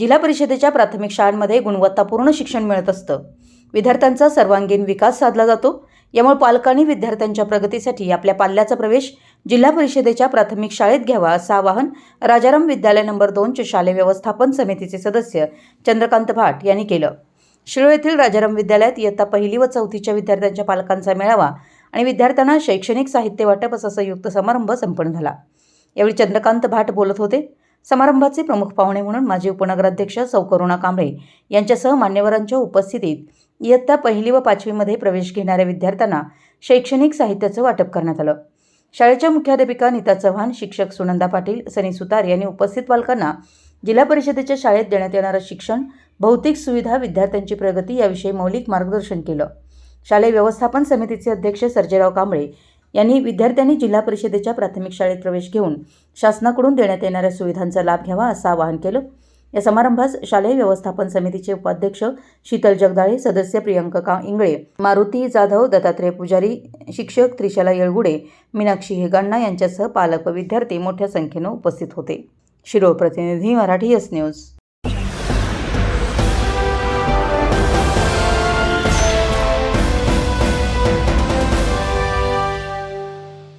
जिल्हा परिषदेच्या प्राथमिक शाळांमध्ये गुणवत्तापूर्ण शिक्षण मिळत असतं. विद्यार्थ्यांचा सर्वांगीण विकास साधला जातो. यामुळे पालकांनी विद्यार्थ्यांच्या प्रगतीसाठी आपल्या पाल्याचा प्रवेश जिल्हा परिषदेच्या प्राथमिक शाळेत घ्यावा असं आवाहन राजाराम विद्यालय नंबर दोनचे शालेय व्यवस्थापन समितीचे सदस्य चंद्रकांत भाट यांनी केलं. शिरोळ येथील राजाराम विद्यालयात इयत्ता पहिली व चौथीच्या विद्यार्थ्यांच्या पालकांचा मेळावा आणि विद्यार्थ्यांना शैक्षणिक साहित्य वाटप असा संयुक्त समारंभ संपन्न झाला. यावेळी चंद्रकांत भाट बोलत होते. समारंभाचे प्रमुख पाहुणे म्हणून माजी उपनगराध्यक्ष सौ करुणा कांबळे यांच्यासह मान्यवरांच्या उपस्थितीत इयत्ता पहिली व पाचवीमध्ये प्रवेश घेणाऱ्या विद्यार्थ्यांना शैक्षणिक साहित्याचं वाटप करण्यात आलं. शाळेच्या मुख्याध्यापिका नीता चव्हाण शिक्षक सुनंदा पाटील सनी सुतार यांनी उपस्थित पालकांना जिल्हा परिषदेच्या शाळेत देण्यात येणारं शिक्षण भौतिक सुविधा विद्यार्थ्यांची प्रगती याविषयी मौलिक मार्गदर्शन केलं. शालेय व्यवस्थापन समितीचे अध्यक्ष सर्जेराव कांबळे यांनी विद्यार्थ्यांनी जिल्हा परिषदेच्या प्राथमिक शाळेत प्रवेश घेऊन शासनाकडून देण्यात येणाऱ्या सुविधांचा लाभ घ्यावा असं आवाहन केलं. या समारंभास शालेय व्यवस्थापन समितीचे उपाध्यक्ष शीतल जगदाळे सदस्य प्रियंका इंगळे मारुती जाधव दत्तात्रय पुजारी शिक्षक त्रिशाला येळगुडे मीनाक्षी हेगाण्णा यांच्यासह पालक व विद्यार्थी मोठ्या संख्येनं उपस्थित होते. शिरोळ प्रतिनिधी मराठी एस न्यूज.